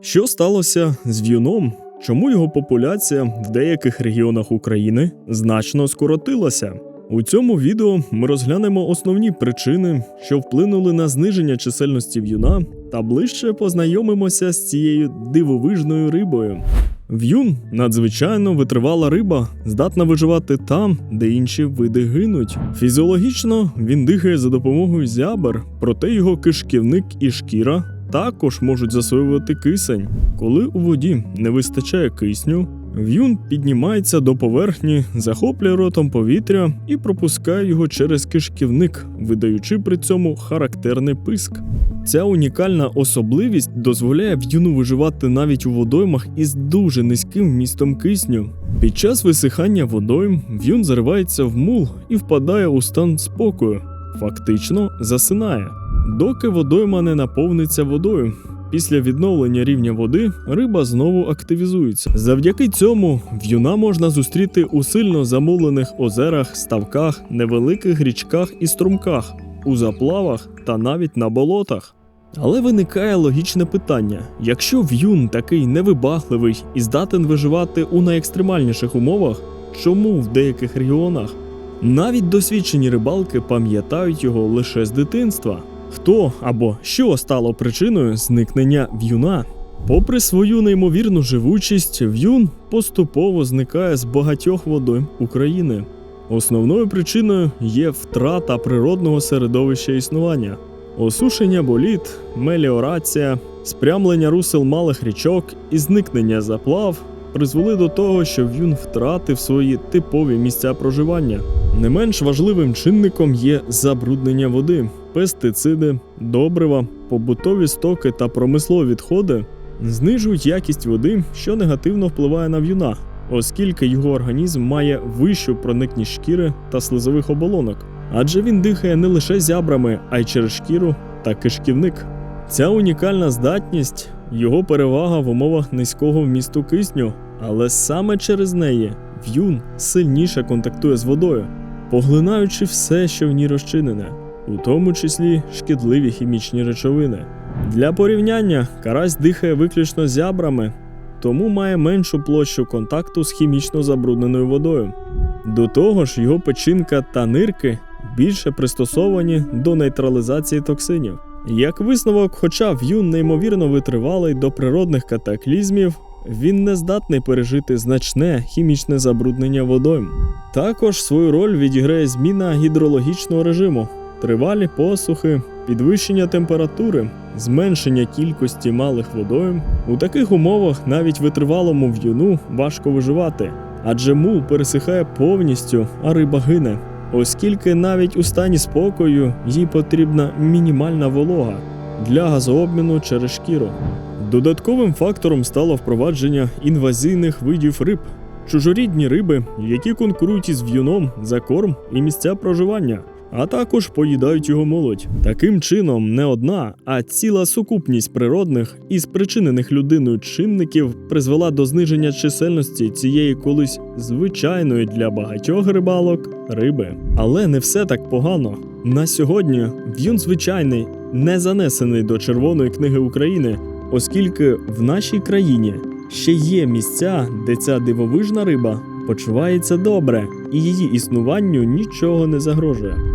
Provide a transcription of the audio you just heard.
Що сталося з в'юном? Чому його популяція в деяких регіонах України значно скоротилася? У цьому відео ми розглянемо основні причини, що вплинули на зниження чисельності в'юна, та ближче познайомимося з цією дивовижною рибою. В'юн надзвичайно витривала риба, здатна виживати там, де інші види гинуть. Фізіологічно він дихає за допомогою зябер, проте його кишківник і шкіра також можуть засвоювати кисень. Коли у воді не вистачає кисню, в'юн піднімається до поверхні, захоплює ротом повітря і пропускає його через кишківник, видаючи при цьому характерний писк. Ця унікальна особливість дозволяє в'юну виживати навіть у водоймах із дуже низьким вмістом кисню. Під час висихання водойм в'юн заривається в мул і впадає у стан спокою, фактично засинає. Доки водойма не наповниться водою. Після відновлення рівня води риба знову активізується. Завдяки цьому в'юна можна зустріти у сильно замулених озерах, ставках, невеликих річках і струмках, у заплавах та навіть на болотах. Але виникає логічне питання: якщо в'юн такий невибахливий і здатен виживати у найекстремальніших умовах, чому в деяких регіонах навіть досвідчені рибалки пам'ятають його лише з дитинства? Хто або що стало причиною зникнення в'юна? Попри свою неймовірну живучість, в'юн поступово зникає з багатьох водойм України. Основною причиною є втрата природного середовища існування, осушення боліт, меліорація, спрямлення русел малих річок і зникнення заплав призвели до того, що в'юн втратив свої типові місця проживання. Не менш важливим чинником є забруднення води, пестициди, добрива, побутові стоки та промислові відходи знижують якість води, що негативно впливає на в'юна, оскільки його організм має вищу проникність шкіри та слизових оболонок, адже він дихає не лише зябрами, а й через шкіру та кишківник. Ця унікальна здатність його перевага в умовах низького вмісту кисню, але саме через неї в'юн сильніше контактує з водою, поглинаючи все, що в ній розчинене, у тому числі шкідливі хімічні речовини. Для порівняння карась дихає виключно зябрами, тому має меншу площу контакту з хімічно забрудненою водою. До того ж, його печінка та нирки більше пристосовані до нейтралізації токсинів. Як висновок, хоча в'юн неймовірно витривалий до природних катаклізмів, він не здатний пережити значне хімічне забруднення водойм. Також свою роль відіграє зміна гідрологічного режиму, тривалі посухи, підвищення температури, зменшення кількості малих водойм. У таких умовах навіть витривалому в'юну важко виживати, адже мул пересихає повністю, а риба гине оскільки навіть у стані спокою їй потрібна мінімальна волога для газообміну через шкіру. Додатковим фактором стало впровадження інвазійних видів риб, чужорідні риби, які конкурують із в'юном за корм і місця проживання. А також поїдають його молодь. Таким чином, не одна, а ціла сукупність природних і спричинених людиною чинників призвела до зниження чисельності цієї колись звичайної для багатьох рибалок риби. Але не все так погано. На сьогодні в'юн звичайний не занесений до Червоної книги України, оскільки в нашій країні ще є місця, де ця дивовижна риба почувається добре, і її існуванню нічого не загрожує.